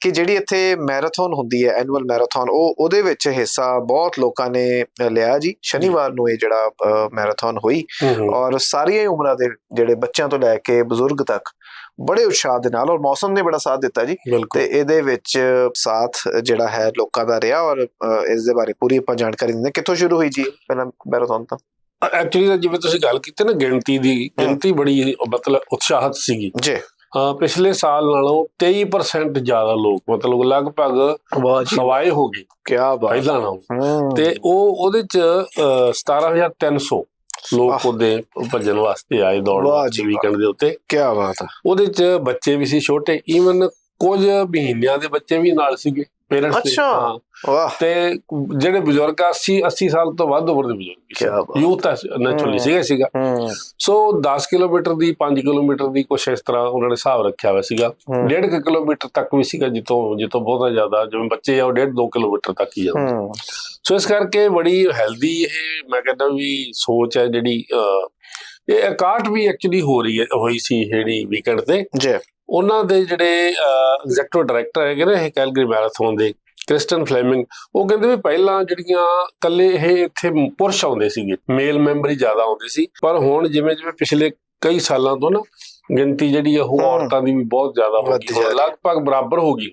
ਕਿ ਜਿਹੜੀ ਇੱਥੇ ਮੈਰਾਥਨ ਹੁੰਦੀ ਹੈ ਐਨੂਅਲ ਮੈਰਾਥਨ ਉਹ ਉਹਦੇ ਵਿੱਚ ਹਿੱਸਾ ਬਹੁਤ ਲੋਕਾਂ ਨੇ ਲਿਆ ਜੀ। ਸ਼ਨੀਵਾਰ ਨੂੰ ਇਹ ਜਿਹੜਾ ਮੈਰਾਥਨ ਹੋਈ ਔਰ ਸਾਰੀਆਂ ਹੀ ਉਮਰਾਂ ਦੇ ਜਿਹੜੇ ਬੱਚਿਆਂ ਤੋਂ ਲੈ ਕੇ ਬਜ਼ੁਰਗ ਤੱਕ ਬੜੇ ਉਤਸ਼ਾਹ ਦੇ ਨਾਲ ਔਰ ਮੌਸਮ ਨੇ ਬੜਾ ਸਾਥ ਦਿੱਤਾ ਜੀ। ਤੇ ਇਹਦੇ ਵਿੱਚ ਸਾਥ ਜਿਹੜਾ ਹੈ ਲੋਕਾਂ ਦਾ ਰਿਹਾ ਔਰ ਇਸ ਦੇ ਬਾਰੇ ਪੂਰੀ ਆਪਾਂ ਜਾਣਕਾਰੀ ਦਿੰਦੇ। ਕਿੱਥੋਂ ਸ਼ੁਰੂ ਹੋਈ ਜੀ ਪਹਿਲਾਂ ਮੈਰਾਥਨ ਤਾਂ? ਐਕਚੁਅਲੀ ਜਿਵੇਂ ਤੁਸੀਂ ਗੱਲ ਕੀਤੀ ਨਾ ਗਿਣਤੀ ਦੀ ਗਿਣਤੀ ਬੜੀ ਮਤਲਬ ਉਤਸ਼ਾਹਤ ਸੀਗੀ। ਜੀ। ਪਿਛਲੇ ਸਾਲ ਨਾਲੋਂ 23% ਜ਼ਿਆਦਾ ਲੋਕ ਮਤਲਬ ਲਗਭਗ ਸਵਾਏ ਹੋ ਗਏ। ਕੀ ਬਾਤ। ਪਹਿਲਾਂ ਨਾਲੋਂ। ਹੂੰ। ਤੇ ਉਹ ਉਹਦੇ ਚ ਅਹ, 17300 ਲੋਕ। ਉਹਦੇ ਭੱਜਣ ਵਾਸਤੇ ਆਏ ਦੌੜ। ਵੀਕਐਂਡ ਦੇ ਉੱਤੇ। ਕੀ ਬਾਤ ਹੈ ਉਹਦੇ ਚ ਬੱਚੇ ਵੀ ਸੀ ਛੋਟੇ ਈਵਨ ਕੁਝ ਮਹੀਨਿਆਂ ਦੇ ਬੱਚੇ ਵੀ ਨਾਲ ਸੀਗੇ। ਪੇਰੈਂਟਸ ਅੱਛਾ। ਵਾਹ। ਤੇ ਜਿਹੜੇ ਬਜ਼ੁਰਗ ਆ 80 80 ਸਾਲ ਤੋਂ ਵੱਧ ਉਮਰ ਦੇ ਬਜ਼ੁਰਗ। ਸੀ। Youth naturally. ਸੀਗਾ ਸੀਗਾ। ਸੋ 10 ਕਿਲੋਮੀਟਰ ਦੀ 5 ਕਿਲੋਮੀਟਰ ਦੀ ਕੁਛ ਇਸ ਤਰ੍ਹਾਂ ਉਹਨਾਂ ਨੇ ਹਿਸਾਬ ਰੱਖਿਆ ਹੋਇਆ ਸੀਗਾ। ਹੂੰ। 1.5 ਕਿਲੋਮੀਟਰ ਤੱਕ ਵੀ ਸੀਗਾ ਜਿੱਥੋਂ ਜਿੱਥੋਂ ਬਹੁਤਾ ਜ਼ਿਆਦਾ ਜਿਵੇਂ ਬੱਚੇ ਆ ਉਹ 1.5 2 ਕਿਲੋਮੀਟਰ ਤੱਕ ਹੀ ਜਾਂਦੇ। ਸੋ ਇਸ ਕਰਕੇ ਬੜੀ ਹੈਲਦੀ ਇਹ ਮੈਂ ਕਹਿੰਦਾ ਵੀ ਸੋਚ ਹੈ ਜਿਹੜੀ ਇਹ ਇਕਾਟ ਵੀ ਐਕਚੁਅਲੀ ਹੋ ਰਹੀ ਹੈ ਹੋਈ ਸੀ ਜਿਹੜੀ ਵੀਕਐਂਡ ਤੇ। ਜੀ। ਉਹਨਾਂ ਦੇ ਜਿਹੜੇ ਐਗਜ਼ੈਕਟਿਵ ਡਾਇਰੈਕਟਰ ਹੈਗੇ ਨੇ ਇਹ ਕੈਲਗਰੀ ਮੈਰਾਥਨ ਦੇ ਕ੍ਰਿਸਟਨ ਫਲੇਮਿੰਗ ਉਹ ਕਹਿੰਦੇ ਵੀ ਪਹਿਲਾਂ ਜਿਹੜੀਆਂ ਕੱਲੇ ਇਹ ਇੱਥੇ ਪੁਰਸ਼ ਆਉਂਦੇ ਸੀਗੇ ਮੇਲ ਮੈਂਬਰ ਹੀ ਜ਼ਿਆਦਾ ਆਉਂਦੇ ਸੀ ਪਰ ਹੁਣ ਜਿਵੇਂ ਜਿਵੇਂ ਪਿਛਲੇ ਕਈ ਸਾਲਾਂ ਤੋਂ ਨਾ ਗਿਣਤੀ ਜਿਹੜੀ ਆ ਉਹ। ਔਰਤਾਂ ਦੀ ਵੀ ਬਹੁਤ ਜ਼ਿਆਦਾ ਹੋ ਗਈ ਰਹੀ। ਲਗਭਗ ਬਰਾਬਰ ਹੋ ਗਈ।